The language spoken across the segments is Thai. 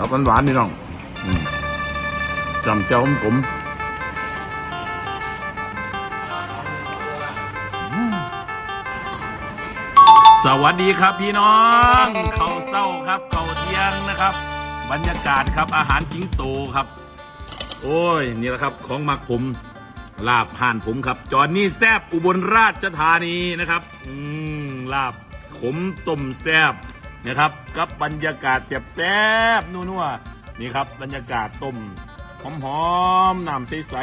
ครับหวานๆนี่น้องอืมจำเจ้าผมผมสวัสดีครับพี่น้องเขาวเศร้าครับเขาวเที่ยงนะครับ บรรยากาศครับอาหารสิงโตครับ โอ้ยนี่แหละครับของมักผมลาบห่านผมครับ จอนนี่แซบอุบลราชธานีนะครับ อืมลาบขมต้มแซบ นะครับกับบรรยากาศเสียบแซบๆนัวๆนี่ครับบรรยากาศต้มหอมๆน้ำใส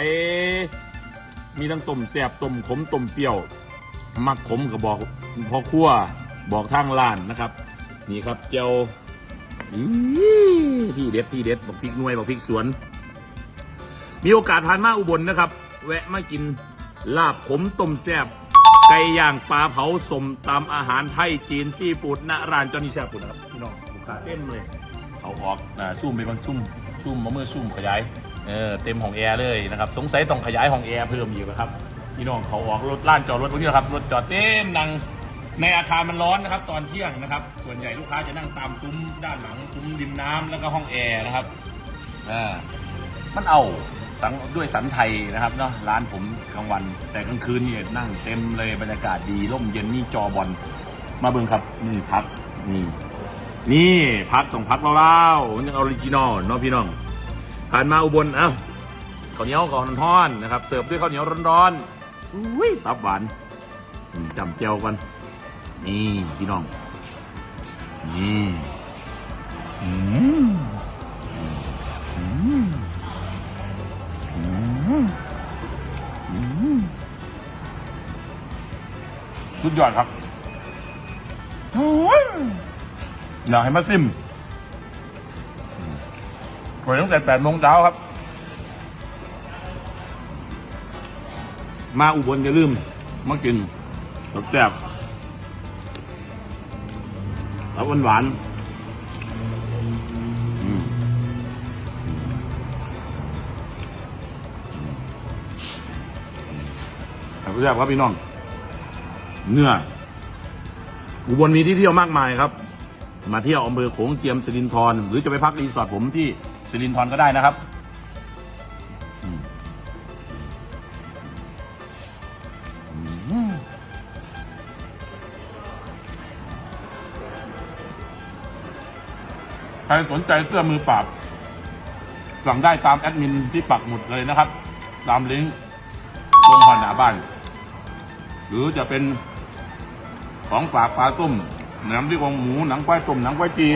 ๆมีทั้งต้มแซบต้มขมต้มเปรี้ยว มักขมก็บอกพอคั่วบอกทางร้านนะครับ นี่ครับเจียวอีที่เด็ดที่เด็ดบอกพริกหน่วยบอกพริกสวน มีโอกาสผ่านมาอุบลนะครับ แวะมากินลาบขมต้มแซ่บ ไก่ย่างปลาเผาสมตามอาหารไทยจีนซีฟู้ดณร้านจอนี่แซ่บปุ่นนะครับพี่น้องลูกค้าเต็มเลย เขาออกอ่าซุ่มไปบางซุ่มซุ่มมาเมื่อซุ่มขยายเออเต็มห้องแอร์เลยนะครับสงสัยต้องขยายห้องแอร์เพิ่มอีกนะครับพี่น้องเขาออกรถล้านจอดรถพวกนี้นะครับรถจอดเต็มนังในอาคารมันร้อนนะครับ ตอนเที่ยงนะครับ ส่วนใหญ่ลูกค้าจะนั่งตามซุ้มด้านหลังซุ้มริมน้ำแล้วก็ห้องแอร์นะครับอ่ามันเอา สังด้วยสันไทยนะครับเนาะร้านผมกลางวัน แต่กลางคืนเนี่ยนั่งเต็มเลยบรรยากาศดีร่มเย็นนี่จอบอลมาเบิ่งครับนี่พักนี่นี่พักต้องพักเล่าๆนยังออริจินอลเนาะพี่น้องผ่านมาอุบลเอ้าข้าวเหนียวก่อนทอนนะครับ เสิร์ฟด้วยข้าวเหนียวร้อนๆอุ้ยตับหวานจำเจียวกันนี่พี่น้องนี่อืม สุดยอดครับโอ้ยอยากให้มาซิมเปิดตั้งแต่แปดโมงเช้าครับ มาอุบลอย่าลืม มากินรสแซ่บแล้วหวานหวานๆอืมรสแซ่บครับพี่น้อง เนื้ออุบลมีที่เที่ยวมากมายครับ มาเที่ยวอำเภอโขงเจียมสิรินธรหรือจะไปพักรีสอร์ทผมที่สิรินธรก็ได้นะครับใครสนใจเสื้อมือปราบ สั่งได้ตามแอดมินที่ปักหมุดเลยนะครับ ตามลิงก์ลงผ่านหน้าบ้าน หรือจะเป็น ของฝากปลาส้มหนังที่ของหมูหนังควายต้มหนังควายจี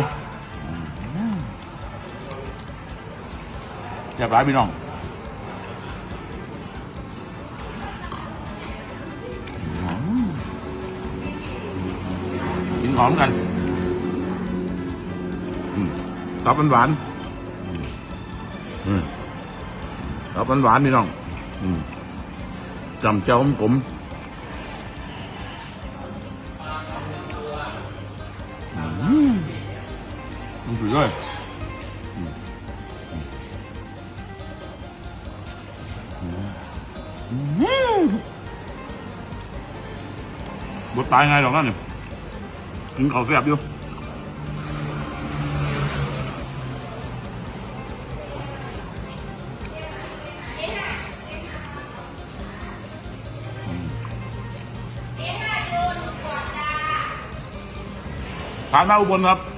เรียบร้อยพี่น้องกินหอมกันอืมตับมันหวานอืมตับมันหวานพี่น้องจำเจ้าผมผม บดตายไงหรอกนั่นเนี่ยกินข้าวแซ่บอยู่ทานมาอุบลครับ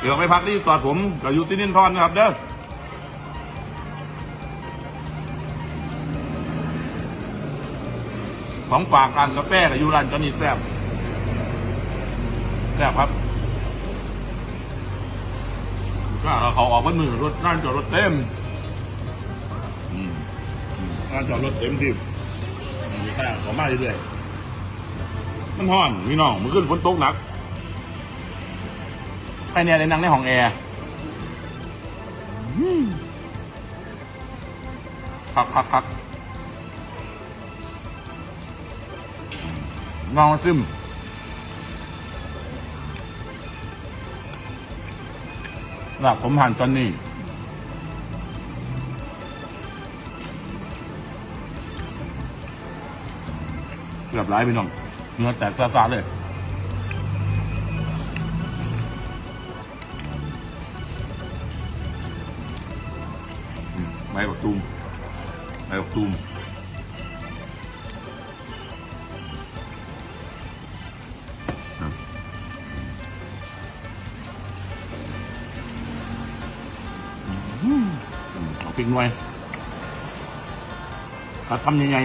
เดี๋ยวไปพักที่สอดผมกับยูซินินทอนนะครับเด้อของฝากกันกาแฟกับยูรันจอนี่แซ่บแซ่บครับก็เอาเขาออกมือรถร้านจอดรถเต็มอืมอืมร้านจอดรถเต็มที่มีค่ขอมาเรื่อยๆมันห้อนพี่น้องมันขึ้นฝนตกหนัก ใครเนี่ยในนั่งในห้องแอร์อืมคักคักคักงองซึมหลับผมหันตอนนี้เกือบร้ายพี่น้องเนื้อแตกซาๆเลย บบักตูมใบบักตูมครับอืมเอาปิ้งไว้กัดทำยังไง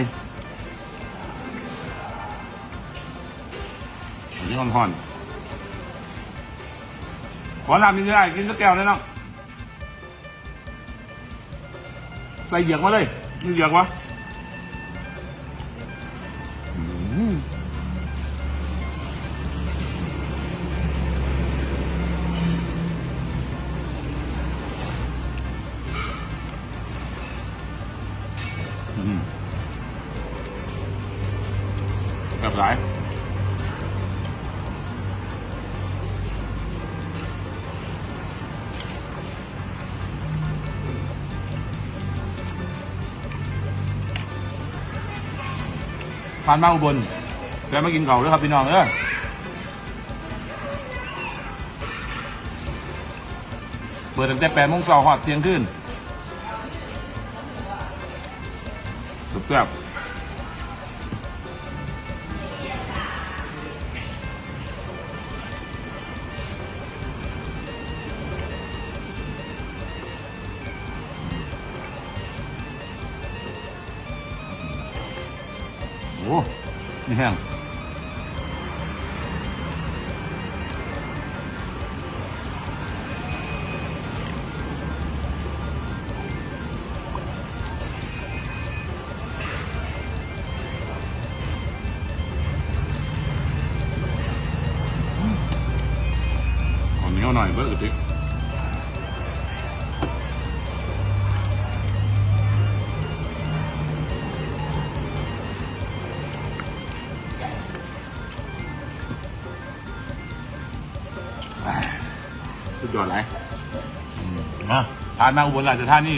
อันนี้ห่อนๆขอน้ำนิดได้กินสักแก้วได้น้อง ใส่เหยือกมาเลยมีเหยือกวะ ผ่านมาอุบลแล้วมากินเขาด้วยครับพี่น้องเออเปิดตั้งแต่แปดโมงเช้าหอดเที่ยงคืนสุดแซ่บ โอ้นี่แห้งขอเหนียวหน่อยเบิร์กระติก อะทานมาอุบลราชธานี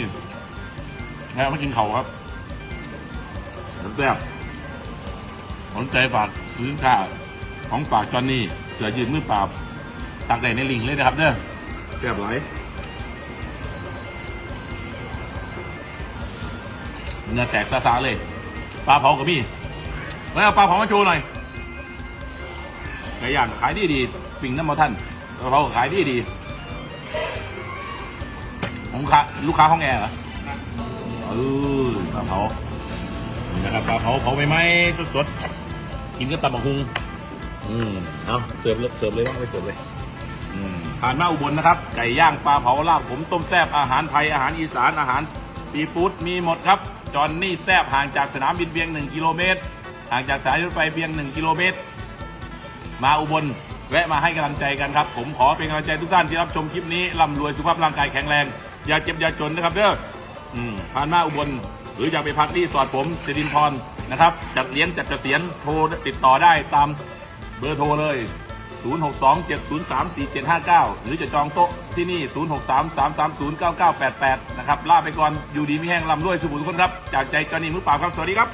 แล้วมากินเขาครับแซ่บสนใจฝากซื้อขาของฝากจอนนี่เสือยืนมือปล่าตักได้ในลิงเลยนะครับเด้อแซ่บไหลเนื้อแตกซาๆเลย ปลาเผากับมี่แล้วเอาปลาเผามาโชว์หน่อยไก่ย่างขายดีดีปิ่งน้ำมาท่านปลาเผาขายดีดี ของค้าลูกค้าห้องแอร์เหรอเออปลาเผานี่นะครับปลาเผาเผาใหม่ๆสดๆกินกับตำบักหุ่งอืมเอาเสิร์ฟเลยเสิร์ฟเลยว่างไปเสิร์ฟเลยอืมผ่านมาอุบลนะครับ ไก่ย่างปลาเผาลาบผมต้มแซ่บอาหารไทยอาหารอีสานอาหารซีฟู้ดมีหมดครับ จอนนี่แซ่บห่างจากสนามบินเพียง 1 กิโลเมตร ห่างจากสายรถไฟเพียง 1 กิโลเมตร มาอุบลแวะมาให้กำลังใจกันครับ ผมขอเป็นกำลังใจทุกท่านที่รับชมคลิปนี้ร่ำรวยสุขภาพร่างกายแข็งแรง อย่าเจ็บอย่าจนนะครับเด้ออืมผ่านมาอุบล หรืออยากไปพักที่สอดผมสิรินพรนะครับ จัดเลี้ยงจัดเกษียณโทรติดต่อได้ตามเบอร์โทรเลย 0627034759 หรือจะจองโต๊ะที่นี่ 0633309988 นะครับลาไปก่อนอยู่ดีไม่แห้งลำด้วยสุขุมทุกคนครับ จากใจจอนี่มือเปล่าครับ สวัสดีครับ